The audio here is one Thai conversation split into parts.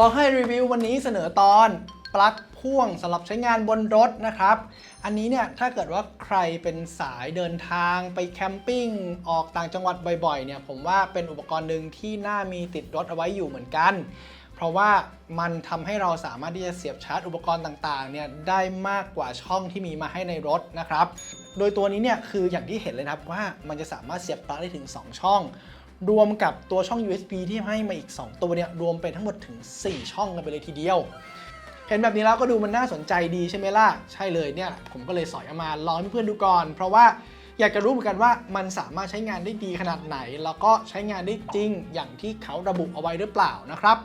ลองให้รีวิววันนี้เสนอตอนปลั๊กพ่วงสำหรับใช้งานบนรถนะครับ อันนี้เนี่ยถ้าเกิดว่าใครเป็นสายเดินทางไปแคมปิ้งออกต่างจังหวัดบ่อยๆเนี่ยผมว่าเป็นอุปกรณ์หนึ่งที่น่ามีติดรถเอาไว้อยู่เหมือนกัน เพราะว่ามันทำให้เราสามารถที่จะเสียบชาร์จอุปกรณ์ต่างๆเนี่ยได้มากกว่าช่องที่มีมาให้ในรถนะครับ โดยตัวนี้เนี่ยคืออย่างที่เห็นเลยนะครับว่ามันจะสามารถเสียบปลั๊กได้ถึง 2 ช่อง รวมกับตัวช่อง USB ที่ให้มาอีก 2 ตัวเนี่ยรวมเป็นทั้งหมดถึง 4 ช่องกันไปเลยทีเดียว เห็นแบบนี้แล้วก็ดูมันน่าสนใจดีใช่ไหมล่ะ ใช่เลยเนี่ย ผมก็เลยสอยเอามาลองให้เพื่อนดูก่อน เพราะว่าอยากจะรู้เหมือนกันว่ามันสามารถใช้งานได้ดีขนาดไหน แล้วก็ใช้งานได้จริงอย่างที่เขาระบุเอาไว้หรือเปล่านะครับ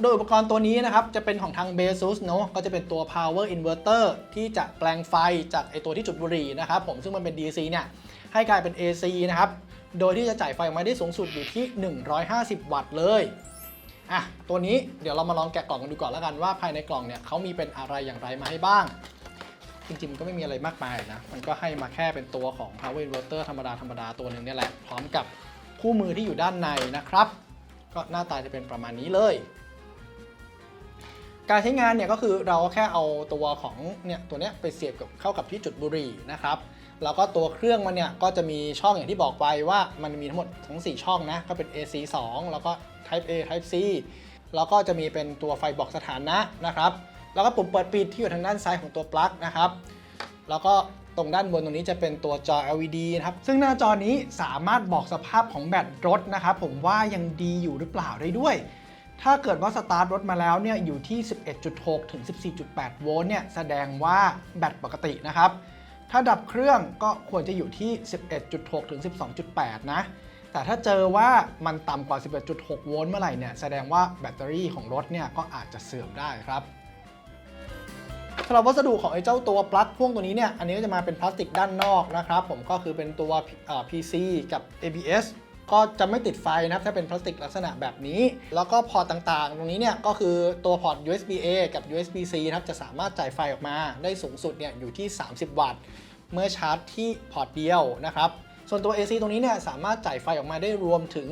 โดยอุปกรณ์ตัวนี้นะครับจะเป็นของทาง BASUS เนอะก็จะเป็นตัว power inverter ที่จะแปลงไฟจากไอตัวที่จุดบุหรี่นะครับผมซึ่งมันเป็น DC เนี่ยให้กลายเป็น AC นะครับ โดยที่จะจ่ายไฟออกมาได้สูงสุดอยู่ที่ 150 วัตต์เลยอะตัวนี้เดี๋ยวเรามาลองแกะกล่องกันดูก่อนแล้วกันว่าภายในกล่องเนี่ยเขามีเป็นอะไรอย่างไรมาให้บ้าง จริงๆมันก็ไม่มีอะไรมากมายนะ มันก็ให้มาแค่เป็นตัวของ power inverter ธรรมดาธรรมดาตัวหนึ่งเนี่ยแหละ พร้อมกับคู่มือที่อยู่ด้านในนะครับ ก็หน้าตาจะเป็นประมาณนี้เลยการใช้งานเนี่ยก็คือเราแค่เอาตัวของเนี่ยตัวเนี้ยไปเสียบกับเข้ากับที่จุดบุหรี่นะครับ แล้วก็ตัวเครื่องมันเนี่ยก็จะมีช่องอย่างที่บอกไปว่ามันมีทั้งหมดทั้ง 4 ช่องนะ ก็เป็น AC 2 แล้วก็ Type A Type C แล้วก็จะมีเป็นตัวไฟบอกสถานะนะครับ แล้วก็ปุ่มเปิดปิดที่อยู่ทางด้านซ้ายของตัวปลั๊กนะครับ แล้วก็ตรงด้านบนตรงนี้จะเป็นตัวจอ LED นะครับ ซึ่งหน้าจอนี้สามารถบอกสภาพของแบตรถนะครับผมว่ายังดีอยู่หรือเปล่าได้ด้วย ถ้าเกิดว่าสตาร์ทรถมาแล้วเนี่ยอยู่ที่ 11.6 ถึง 14.8 โวลต์เนี่ยแสดงว่าแบตปกตินะครับ ถ้าดับเครื่องก็ควรจะอยู่ที่ 11.6 ถึง 12.8 นะ แต่ถ้าเจอว่ามันต่ำกว่า 11.6 โวลต์เมื่อไหร่เนี่ยแสดงว่าแบตเตอรี่ของรถเนี่ยก็อาจจะเสื่อมได้ครับสำหรับวัสดุของไอ้เจ้าตัวปลั๊กพ่วงตัวนี้เนี่ย อันนี้ก็จะมาเป็นพลาสติกด้านนอกนะครับ ผมก็คือเป็นตัว PC กับ ABS ก็จะไม่ติดไฟนะครับ ถ้าเป็นพลาสติกลักษณะแบบนี้ แล้วก็พอร์ตต่างๆ ตรงนี้เนี่ย ก็คือตัวพอร์ต USB A กับ USB C นะครับ จะสามารถจ่ายไฟออกมาได้สูงสุดเนี่ยอยู่ที่ 30 วัตต์ เมื่อชาร์จที่พอร์ตเดียวนะครับ ส่วนตัว AC ตรงนี้เนี่ยสามารถจ่ายไฟออกมาได้รวมถึง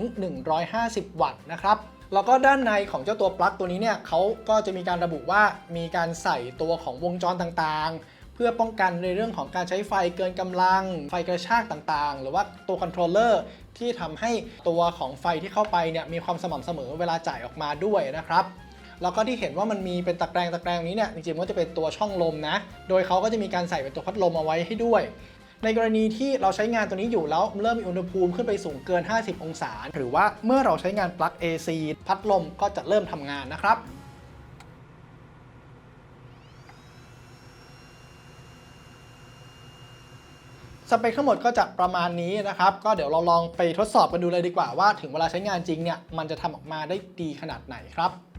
150 วัตต์นะครับแล้วก็ด้านในของเจ้าตัวปลั๊กตัวนี้เนี่ยเขาก็จะมีการระบุว่ามีการใส่ตัวของวงจรต่างๆ เพื่อป้องกันในเรื่องของการใช้ไฟเกินกำลัง ไฟกระชากต่างๆ หรือว่าตัวคอนโทรลเลอร์ที่ทำให้ตัวของไฟที่เข้าไปเนี่ยมีความสม่ำเสมอเวลาจ่ายออกมาด้วยนะครับ แล้วก็ที่เห็นว่ามันมีเป็นตะแกรงตะแกรงนี้เนี่ยจริงๆก็จะเป็นตัวช่องลมนะ โดยเขาก็จะมีการใส่เป็นตัวพัดลมเอาไว้ให้ด้วย ในกรณีที่เราใช้งานตัวนี้อยู่แล้วเริ่มมีอุณหภูมิขึ้นไปสูงเกิน 50 องศา หรือว่าเมื่อเราใช้งานปลั๊ก AC พัดลมก็จะเริ่มทำงานนะครับสเปคทั้งหมดก็จะประมาณนี้นะครับ ก็เดี๋ยวเราลองไปทดสอบกันดูเลยดีกว่าว่าถึงเวลาใช้งานจริงเนี่ย มันจะทำออกมาได้ดีขนาดไหนครับ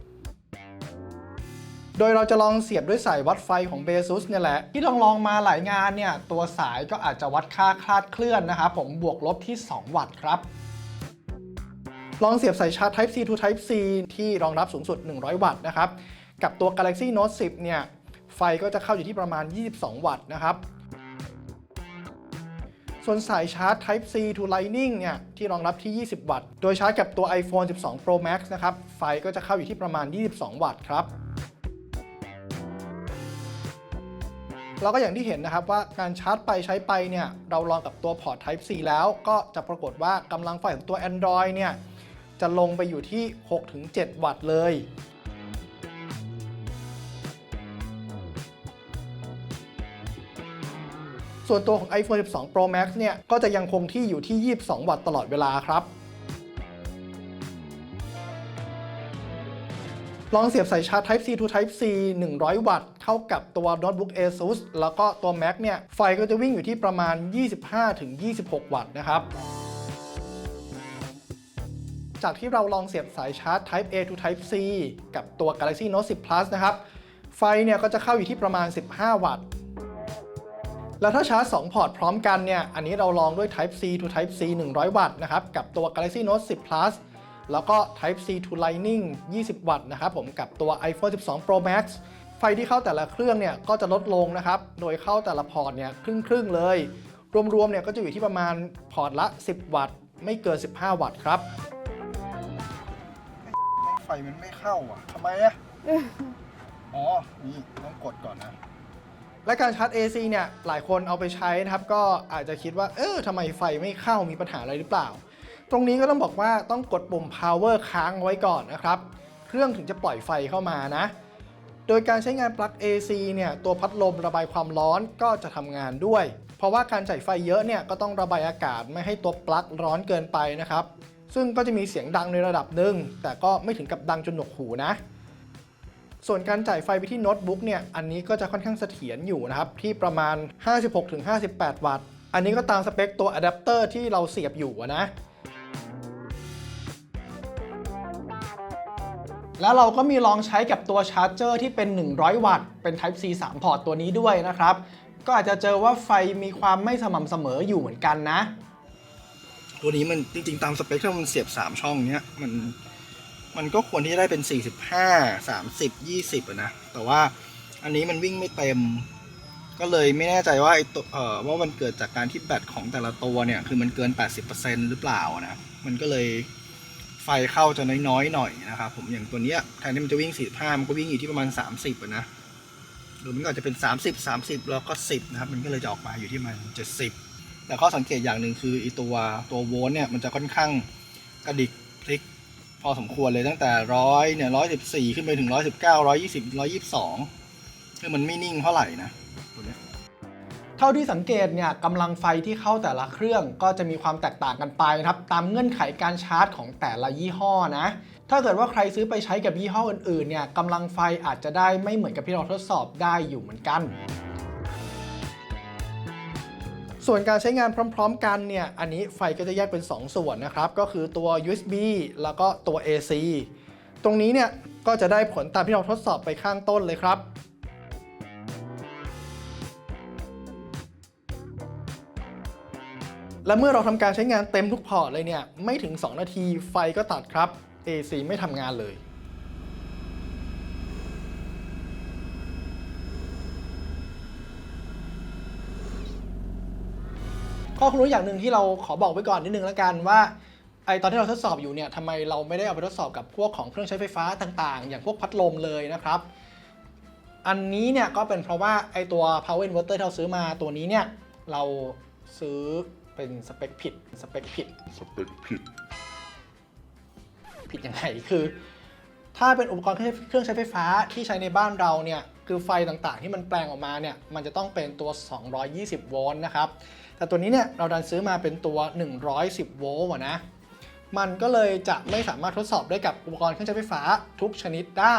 โดยเราจะลองเสียบด้วยสายวัดไฟของ BASUS เนี่ยแหละ ที่ลองลองมาหลายงานเนี่ย ตัวสายก็อาจจะวัดค่าคลาดเคลื่อนนะครับผมบวกลบที่ 2 วัตต์ครับ ลองเสียบสายชาร์จ Type C to Type C ที่รองรับสูงสุด 100 วัตต์นะครับ กับตัว Galaxy Note 10 เนี่ย ไฟก็จะเข้าอยู่ที่ประมาณ 22 วัตต์นะครับส่วนสายชาร์จ Type C to Lightning เนี่ยที่รองรับที่ 20 วัตต์ โดยชาร์จกับตัว iPhone 12 Pro Max นะครับ ไฟก็จะเข้าอยู่ที่ประมาณ 22 วัตต์ครับ แล้วก็อย่างที่เห็นนะครับว่าการชาร์จไปใช้ไปเนี่ยเราลองกับตัวพอร์ต Type C แล้วก็จะปรากฏว่ากำลังไฟของตัว Android เนี่ยจะลงไปอยู่ที่ 6-7 วัตต์เลยส่วนตัวของ iPhone 12 Pro Max เนี่ย ก็จะยังคงที่อยู่ที่ 22 วัตต์ตลอดเวลาครับ ลองเสียบสายชาร์จ Type C to Type C 100 วัตต์เข้ากับตัวโน้ตบุ๊ก ASUS แล้วก็ตัว Mac เนี่ย ไฟก็จะวิ่งอยู่ที่ประมาณ 25-26 วัตต์นะครับจากที่เราลองเสียบสายชาร์จ Type A to Type C กับตัว Galaxy Note 10 Plus นะครับ ไฟเนี่ยก็จะเข้าอยู่ที่ประมาณ 15 วัตต์ แล้วถ้าชาร์จ 2 พอร์ตพร้อมกันเนี่ย อันนี้เราลองด้วย Type C to Type C 100 วัตต์นะครับ กับตัว Galaxy Note 10 Plus แล้วก็ Type C to Lightning 20 วัตต์นะครับผมกับตัว iPhone 12 Pro Max ไฟที่เข้าแต่ละเครื่องเนี่ยก็จะลดลงนะครับ โดยเข้าแต่ละพอร์ตเนี่ยครึ่งครึ่งๆเลย รวมๆเนี่ยก็จะอยู่ที่ประมาณพอร์ตละ 10 วัตต์ ไม่เกิน 15 วัตต์ครับ ไฟมันไม่เข้าอะทำไมอะ อ๋อ นี่ต้องกดก่อนนะ และการชาร์จ AC เนี่ยหลายคนเอาไปใช้นะครับ ก็อาจจะคิดว่า เออทำไมไฟไม่เข้ามีปัญหาอะไรหรือเปล่า ตรงนี้ก็ต้องบอกว่าต้องกดปุ่ม power ค้างไว้ก่อนนะครับ เครื่องถึงจะปล่อยไฟเข้ามานะ โดยการใช้งานปลั๊ก AC เนี่ยตัวพัดลมระบายความร้อนก็จะทำงานด้วย เพราะว่าการจ่ายไฟเยอะเนี่ยก็ต้องระบายอากาศไม่ให้ตัวปลั๊กร้อนเกินไปนะครับ ซึ่งก็จะมีเสียงดังในระดับหนึ่งแต่ก็ไม่ถึงกับดังจนหนวกหูนะส่วนการจ่ายไฟไปที่โน้ตบุ๊กเนี่ย อันนี้ก็จะค่อนข้างเสถียรอยู่นะครับ ที่ประมาณ 56-58 วัตต์ อันนี้ก็ตามสเปคตัวอะแดปเตอร์ที่เราเสียบอยู่นะ แล้วเราก็มีลองใช้กับตัวชาร์จเจอร์ที่เป็น 100 วัตต์ เป็น Type C 3 พอร์ตตัวนี้ด้วยนะครับ ก็อาจจะเจอว่าไฟมีความไม่สม่ำเสมออยู่เหมือนกันนะ ตัวนี้มันจริงๆ ตามสเปคถ้ามันเสียบ 3 ช่องเนี้ยมันมันก็ควรที่จะได้เป็น 45 30 20อะนะ แต่ว่าอันนี้มันวิ่งไม่เต็ม ก็เลยไม่แน่ใจว่าไอ้ตัวเอ่อว่ามันเกิดจากการที่แบตของแต่ละตัวเนี่ย คือมันเกิน 80%หรือเปล่านะ มันก็เลย ไฟเข้าจะน้อยๆหน่อยนะครับผมอย่างตัวเนี้ยแทนที่มันจะวิ่ง 45 มันก็วิ่งอยู่ที่ประมาณ 30นะหรือมันก็จะเป็น 30 30 แล้วก็ 10นะครับมันก็เลยจะออกมาอยู่ที่มัน70 แต่ข้อสังเกตอย่างหนึ่งคือไอีตัวตัวโวลต์เนี่ยมันจะค่อนข้างกระดิกพลิกพอสมควรเลยตั้งแต่ร้อยเนี่ยร้อยสิบสี่ขึ้นไปถึงร้อยสิบเก้าร้อยยี่สิบร้อยยี่สิบสองคือมันไม่นิ่งเท่าไหร่นะตัวเนี้ย เท่าที่สังเกตเนี่ยกำลังไฟที่เข้าแต่ละเครื่องก็จะมีความแตกต่างกันไปนะครับตามเงื่อนไขการชาร์จของแต่ละยี่ห้อนะถ้าเกิดว่าใครซื้อไปใช้กับยี่ห้ออื่นๆเนี่ยกำลังไฟอาจจะได้ไม่เหมือนกับที่เราทดสอบได้อยู่เหมือนกันส่วนการใช้งานพร้อม ๆ กันเนี่ย อันนี้ไฟก็จะแยกเป็น 2 ส่วนนะครับ ก็คือตัว USB แล้วก็ตัว AC ตรงนี้เนี่ยก็จะได้ผลตามที่เราทดสอบไปข้างต้นเลยครับ และเมื่อเราทำการใช้งานเต็มทุกพอร์ตเลยเนี่ย ไม่ถึง 2 นาทีไฟก็ตัดครับ AC ไม่ทำงานเลย ข้อรู้อย่างหนึ่งที่เราขอบอกไว้ก่อนนิดนึงแล้วกันว่าไอตอนที่เราทดสอบอยู่เนี่ยทำไมเราไม่ได้เอาไปทดสอบกับพวกของเครื่องใช้ไฟฟ้าต่างๆ อย่างพวกพัดลมเลยนะครับ อันนี้เนี่ยก็เป็นเพราะว่าไอตัว power inverter ที่เราซื้อมาตัวนี้เนี่ยเราซื้อ เป็นสเปคผิดสเปคผิด สเปคผิด ผิดยังไงคือ ถ้าเป็นอุปกรณ์เครื่องเครื่องใช้ไฟฟ้าที่ใช้ในบ้านเราเนี่ยคือไฟต่างๆ ที่มันแปลงออกมาเนี่ยมันจะต้องเป็นตัว 220 โวลต์นะครับ แต่ตัวนี้เนี่ยเราดันซื้อมาเป็นตัว 110 โวลต์อะนะมันก็เลยจะไม่สามารถทดสอบได้กับอุปกรณ์เครื่องใช้ไฟฟ้าทุกชนิดได้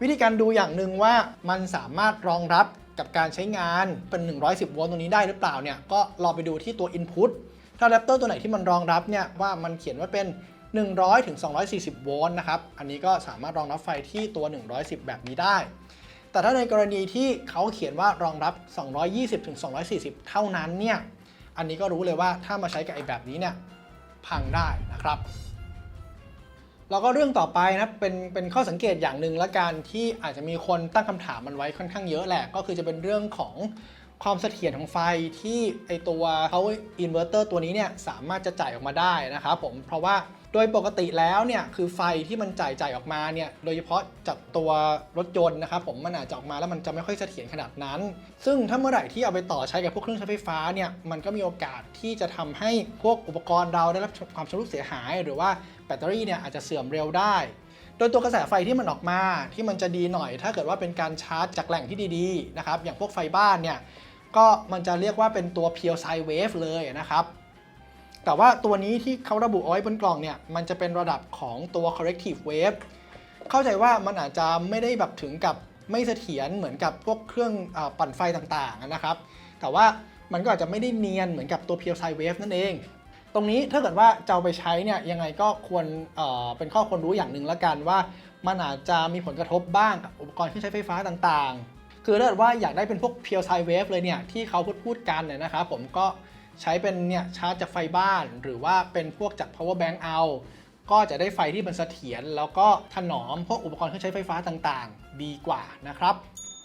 วิธีการดูอย่างหนึ่งว่ามันสามารถรองรับ กับการใช้งานเป็น 110 โวลต์ตรงนี้ได้หรือเปล่าเนี่ยก็ลองไปดูที่ตัว Input ถ้าแรปเตอร์ตัวไหนที่มันรองรับเนี่ยว่ามันเขียนว่าเป็น 100 ถึง 240 โวลต์นะครับ อันนี้ก็สามารถรองรับไฟที่ตัว 110 แบบนี้ได้ แต่ถ้าในกรณีที่เขาเขียนว่ารองรับ 220 ถึง 240 เท่านั้นเนี่ย อันนี้ก็รู้เลยว่าถ้ามาใช้กับไอ้แบบนี้เนี่ยพังได้นะครับ แล้วก็เรื่องต่อไปนะเป็นเป็นข้อสังเกตอย่างหนึ่งละกันที่อาจจะมีคนตั้งคำถามมันไว้ค่อนข้างเยอะแหละ ก็คือจะเป็นเรื่องของ ความเสถียรของไฟที่ไอตัว power inverter ตัวนี้เนี่ยสามารถจะจ่ายออกมาได้นะครับผมเพราะว่าโดยปกติแล้วเนี่ยคือไฟที่มันจ่ายจ่ายออกมาเนี่ยโดยเฉพาะจากตัวรถยนต์นะครับผมมันอาจจะออกมาแล้วมันจะไม่ค่อยเสถียรขนาดนั้น ซึ่งถ้าเมื่อไหร่ที่เอาไปต่อใช้กับพวกเครื่องใช้ไฟฟ้าเนี่ยมันก็มีโอกาสที่จะทำให้พวกอุปกรณ์เราได้รับความชำรุดเสียหาย หรือว่าแบตเตอรี่เนี่ยอาจจะเสื่อมเร็วได้ โดยตัวกระแสไฟที่มันออกมาที่มันจะดีหน่อย ถ้าเกิดว่าเป็นการชาร์จจากแหล่งที่ดีๆนะครับอย่างพวกไฟบ้านเนี่ย ก็มันจะเรียกว่าเป็นตัว pure sine wave เลยนะครับแต่ว่าตัวนี้ที่เขาระบุเอาไว้บนกล่องเนี่ย มันจะเป็นระดับของตัว corrective wave เข้าใจว่ามันอาจจะไม่ได้แบบถึงกับไม่เสถียรเหมือนกับพวกเครื่องอปั่นไฟต่างๆนะครับ แต่ว่ามันก็อาจจะไม่ได้เนียนเหมือนกับตัว pure sine wave นั่นเอง ตรงนี้ถ้าเกิดว่าจะเอาไปใช้เนี่ยยังไงก็ควรเเป็นข้อควรรู้อย่างหนึ่งละกันว่ามันอาจจะมีผลกระทบบ้างกับอุปกรณ์เครื่องใช้ไฟฟ้าต่างๆ คือถ้าเกิดว่าอยากได้เป็นพวก pure sine wave เลยเนี่ยที่เขาพูดพูดกันเนี่ยนะครับผมก็ใช้เป็นเนี่ยชาร์จจากไฟบ้าน หรือว่าเป็นพวกจาก power bank เอาก็จะได้ไฟที่มันเสถียรแล้วก็ถนอมพวกอุปกรณ์เครื่องใช้ไฟฟ้าต่างๆ ดีกว่านะครับ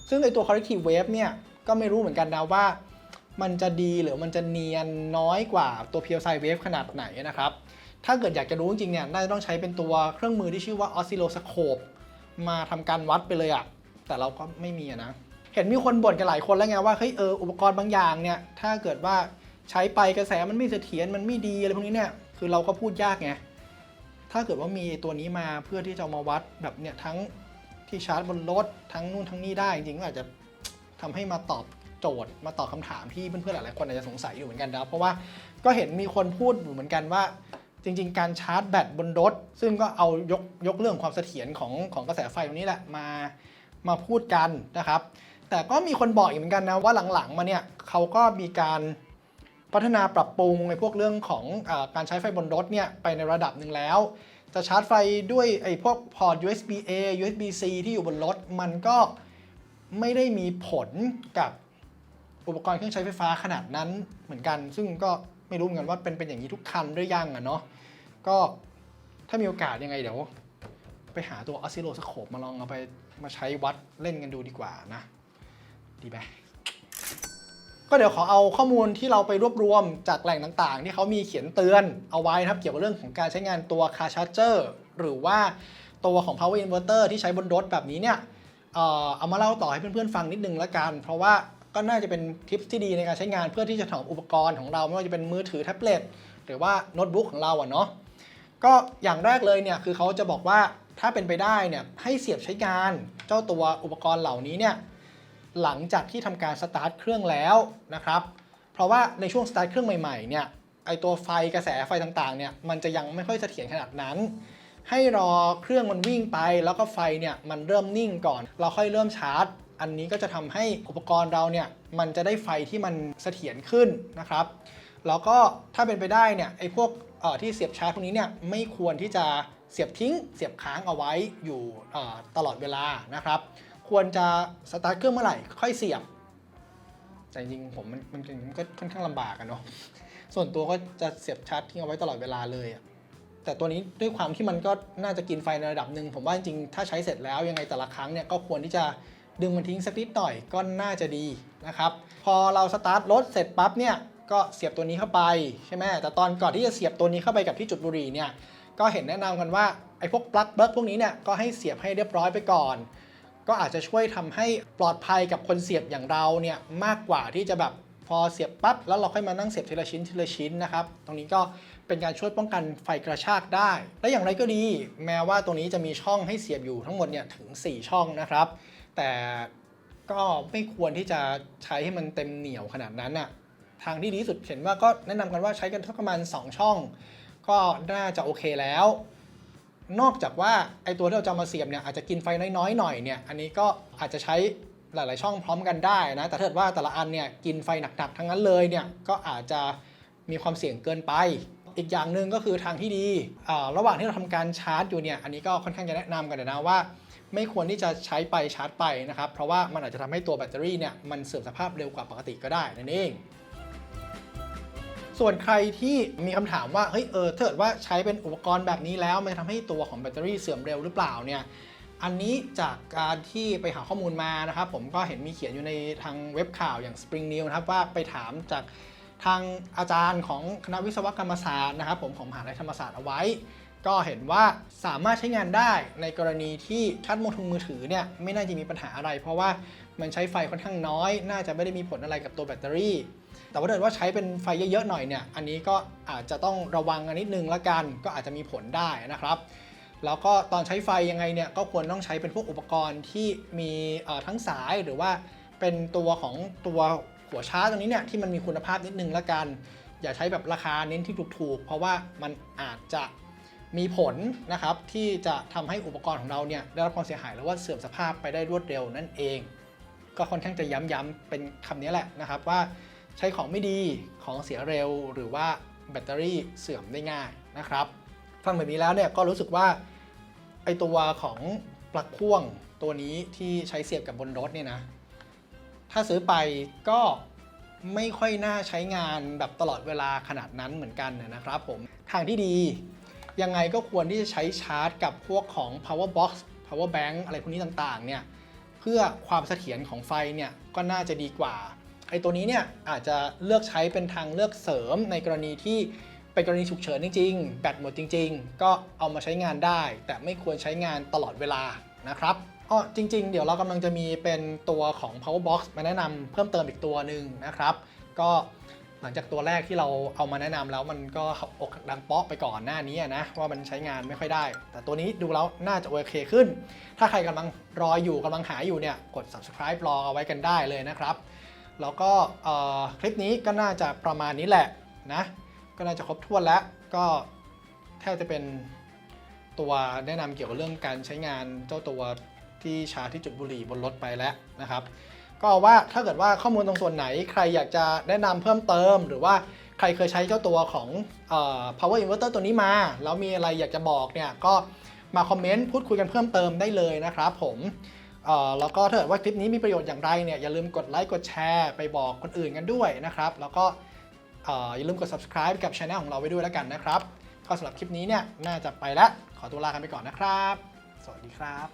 ซึ่งไอตัว corrective wave เนี่ยก็ไม่รู้เหมือนกันนะว่า มันจะดีหรือมันจะเนียนน้อยกว่าตัว pure sine wave ขนาดไหนนะครับ ถ้าเกิดอยากจะรู้จริงๆเนี่ยน่าจะต้องใช้เป็นตัวเครื่องมือที่ชื่อว่า oscilloscope มาทำการวัดไปเลยอะแต่เราก็ไม่มีนะ เห็นมีคนบ่นกันหลายคนแล้วไงว่าเฮ้ยเอออุปกรณ์บางอย่างเนี่ยถ้าเกิดว่าใช้ไปกระแสมันไม่เสถียรมันไม่ดีอะไรพวกนี้เนี่ยคือเราก็พูดยากไงถ้าเกิดว่ามีตัวนี้มาเพื่อที่จะมาวัดแบบเนี่ยทั้งที่ชาร์จบนรถทั้งนู่นทั้งนี่ได้จริงๆก็อาจจะทำให้มาตอบโจทย์มาตอบคำถามที่เพื่อนๆหลายๆคนอาจจะสงสัยอยู่เหมือนกันนะเพราะว่าก็เห็นมีคนพูดอยู่เหมือนกันว่า จริง ๆ การชาร์จแบตบนรถ ซึ่งก็เอายกยกเรื่องความเสถียรของของกระแสไฟตรงนี้แหละมามาพูดกันนะครับ แต่ก็มีคนบอกอีกเหมือนกันนะว่าหลังๆมาเนี่ยเขาก็มีการพัฒนาปรับปรุงในพวกเรื่องของอการใช้ไฟบนรถเนี่ยไปในระดับหนึ่งแล้ว จะชาร์จไฟด้วยไอ้พวกพอร์ต USB A USB C ที่อยู่บนรถ มันก็ไม่ได้มีผลกับอุปกรณ์เครื่องใช้ไฟฟ้าขนาดนั้นเหมือนกัน ซึ่งก็ไม่รู้เหมือนกันว่าเป็นเป็นอย่างนี้ทุกคันหรือยังอะเนาะก็ถ้ามีโอกาสยังไงเดี๋ยว ไปหาตัวออสซิโลสโคปมาลองเอาไปมาใช้วัดเล่นกันดูดีกว่านะ ดีไหมก็เดี๋ยวขอเอาข้อมูลที่เราไปรวบรวมจากแหล่งต่างๆ ที่เขามีเขียนเตือนเอาไว้นะครับ เกี่ยวกับเรื่องของการใช้งานตัว car charger หรือว่าตัวของ power inverter ที่ใช้บนรถแบบนี้เนี่ยเอ่อเอามาเล่าต่อให้เพื่อนๆฟังนิดนึงละกัน เพราะว่าก็น่าจะเป็นทิปที่ดีในการใช้งานเพื่อที่จะถนอมอุปกรณ์ของเราไม่ว่าจะเป็นมือถือแท็บเล็ตหรือว่าโน้ตบุ๊กของเราอะเนาะก็อย่างแรกเลยเนี่ยคือเขาจะบอกว่าถ้าเป็นไปได้เนี่ยให้เสียบใช้งานเจ้าตัวอุปกรณ์เหล่านี้เนี่ย หลังจากที่ทำการสตาร์ทเครื่องแล้วนะครับ เพราะว่าในช่วงสตาร์ทเครื่องใหม่ๆเนี่ยไอตัวไฟกระแสไฟต่างๆเนี่ยมันจะยังไม่ค่อยเสถียรขนาดนั้น ให้รอเครื่องมันวิ่งไปแล้วก็ไฟเนี่ยมันเริ่มนิ่งก่อน เราค่อยเริ่มชาร์จ อันนี้ก็จะทำให้อุปกรณ์เราเนี่ยมันจะได้ไฟที่มันเสถียรขึ้นนะครับ แล้วก็ถ้าเป็นไปได้เนี่ยไอพวกที่เสียบชาร์จพวกนี้เนี่ยไม่ควรที่จะเสียบทิ้ง เสียบค้างเอาไว้อยู่ตลอดเวลานะครับ ควรจะสตาร์ทเครื่องเมื่อไหร่ ค่อยเสียบ แต่จริงผมมันมันมันก็ค่อนข้างลำบากอะเนาะ ส่วนตัวก็จะเสียบชาร์จทิ้งเอาไว้ตลอดเวลาเลยอะแต่ตัวนี้ด้วยความที่มันก็น่าจะกินไฟในระดับหนึ่งผมว่าจริงๆถ้าใช้เสร็จแล้วยังไงแต่ละครั้งเนี่ยก็ควรที่จะดึงมันทิ้งสักนิดหน่อยก็น่าจะดีนะครับ พอเราสตาร์ทรถเสร็จปั๊บเนี่ยก็เสียบตัวนี้เข้าไปใช่ไหมแต่ตอนก่อนที่จะเสียบตัวนี้เข้าไปกับที่จุดบุหรี่เนี่ยก็เห็นแนะนำกันว่าไอ้พวกปลั๊กเบิร์กพวกนี้เนี่ยก็ให้เสียบให้เรียบร้อยไปก่อน ก็อาจจะช่วยทำให้ปลอดภัยกับคนเสียบอย่างเราเนี่ยมากกว่าที่จะแบบพอเสียบปั๊บแล้วเราค่อยมานั่งเสียบทีละชิ้นทีละชิ้นนะครับ ตรงนี้ก็เป็นการช่วยป้องกันไฟกระชากได้ และอย่างไรก็ดี แม้ว่าตรงนี้จะมีช่องให้เสียบอยู่ทั้งหมดเนี่ยถึง 4 ช่องนะครับ แต่ก็ไม่ควรที่จะใช้ให้มันเต็มเหนียวขนาดนั้นน่ะทางที่ดีสุดเห็นว่าก็แนะนำกันว่าใช้กันสักประมาณ 2 ช่อง ก็น่าจะโอเคแล้ว นอกจากว่าไอตัวที่เราจะมาเสียบเนี่ยอาจจะกินไฟน้อยๆหน่อยเนี่ยอันนี้ก็อาจจะใช้หลาย ๆ ช่องพร้อมกันได้นะแต่ถ้าเกิดว่าแต่ละอันเนี่ยกินไฟหนักๆทั้งนั้นเลยเนี่ยก็อาจจะมีความเสี่ยงเกินไป อีกอย่างหนึ่งก็คือทางที่ดีระหว่างที่เราทำการชาร์จอยู่เนี่ยอันนี้ก็ค่อนข้างจะแนะนำกันนะว่า ไม่ควรที่จะใช้ไปชาร์จไปนะครับเพราะว่ามันอาจจะทำให้ตัวแบตเตอรี่เนี่ยมันเสื่อมสภาพเร็วกว่าปกติก็ได้นั่นเอง ส่วนใครที่มีคำถามว่าเฮ้ยเออถ้าเกิดว่าใช้เป็นอุปกรณ์แบบนี้แล้วมันจะทำให้ตัวของแบตเตอรี่เสื่อมเร็วหรือเปล่าเนี่ยอันนี้จากการที่ไปหาข้อมูลมานะครับผมก็เห็นมีเขียนอยู่ในทางเว็บข่าวอย่าง Spring News นะครับว่าไปถามจากทางอาจารย์ของคณะวิศวกรรมศาสตร์นะครับผมของมหาลัยธรรมศาสตร์เอาไว้ ก็เห็นว่าสามารถใช้งานได้ในกรณีที่ชาร์จมือถือมือถือเนี่ยไม่น่าจะมีปัญหาอะไร เพราะว่ามันใช้ไฟค่อนข้างน้อย น่าจะไม่ได้มีผลอะไรกับตัวแบตเตอรี่ แต่ว่าถ้าเกิดว่าใช้เป็นไฟเยอะๆหน่อยเนี่ย อันนี้ก็อาจจะต้องระวังกันนิดนึงละกัน ก็อาจจะมีผลได้นะครับแล้วก็ตอนใช้ไฟยังไงเนี่ยก็ควรต้องใช้เป็นพวกอุปกรณ์ที่มีทั้งสายหรือว่าเป็นตัวของตัวหัวชาร์จตรงนี้เนี่ยที่มันมีคุณภาพนิดนึงละกัน อย่าใช้แบบราคาเน้นที่ถูกๆ เพราะว่ามันอาจจะมีผลนะครับที่จะทำให้อุปกรณ์ของเราเนี่ยได้รับความเสียหายหรือว่าเสื่อมสภาพไปได้รวดเร็วนั่นเอง ก็ค่อนข้างจะย้ำๆเป็นคำนี้แหละนะครับว่า ใช้ของไม่ดีของเสียเร็ว หรือว่าแบตเตอรี่เสื่อมได้ง่ายนะครับฟังแบบนี้แล้วเนี่ยก็รู้สึกว่าไอตัวของปลั๊กพ่วงตัวนี้ที่ใช้เสียบกับบนรถเนี่ยนะ ถ้าซื้อไปก็ไม่ค่อยน่าใช้งานแบบตลอดเวลาขนาดนั้นเหมือนกันนะครับผมทางที่ดียังไงก็ควรที่จะใช้ชาร์จกับพวกของ power box power bank อะไรพวกนี้ต่างๆเนี่ยเพื่อความเสถียรของไฟเนี่ยก็น่าจะดีกว่า ไอ้ตัวนี้เนี่ยอาจจะเลือกใช้เป็นทางเลือกเสริมในกรณีที่เป็นกรณีฉุกเฉินจริงๆ แบตหมดจริง ๆ ก็เอามาใช้งานได้ แต่ไม่ควรใช้งานตลอดเวลานะครับอ้อจริง ๆ เดี๋ยวเรากำลังจะมีเป็นตัวของ power box มาแนะนำเพิ่มเติมอีกตัวหนึ่งนะครับ ก็หลังจากตัวแรกที่เราเอามาแนะนำแล้วมันก็อกดังเปาะไปก่อนหน้านี้นะว่ามันใช้งานไม่ค่อยได้ แต่ตัวนี้ดูแล้วน่าจะโอเคขึ้น ถ้าใครกำลังรออยู่กำลังหาอยู่เนี่ยกด subscribe รอเอาไว้กันได้เลยนะครับ แล้วก็คลิปนี้ก็น่าจะประมาณนี้แหละนะก็น่าจะครบถ้วนแล้วก็แทบจะเป็นตัวแนะนำเกี่ยวกับเรื่องการใช้งานเจ้าตัวที่ชาร์จที่จุดบุหรี่บนรถไปแล้วนะครับ ก็ว่าถ้าเกิดว่าข้อมูลตรงส่วนไหนใครอยากจะแนะนำเพิ่มเติม หรือว่าใครเคยใช้เจ้าตัวของออ power inverter ตัวนี้มา แล้วมีอะไรอยากจะบอกเนี่ยก็มาคอมเมนต์พูดคุยกันเพิ่มเติมได้เลยนะครับผม เอ่อแล้วก็ถ้าเกิดว่าคลิปนี้มีประโยชน์อย่างไรเนี่ยอย่าลืมกดไลค์กดแชร์ไปบอกคนอื่นกันด้วยนะครับ แล้วก็เอ่ออย่าลืมกด subscribe กับช anel ของเราไว้ด้วยแล้วกันนะครับก็สำหรับคลิปนี้เนี่ยน่าจะไปแล้วขอตัวลากันไปก่อนนะครับ สวัสดีครับ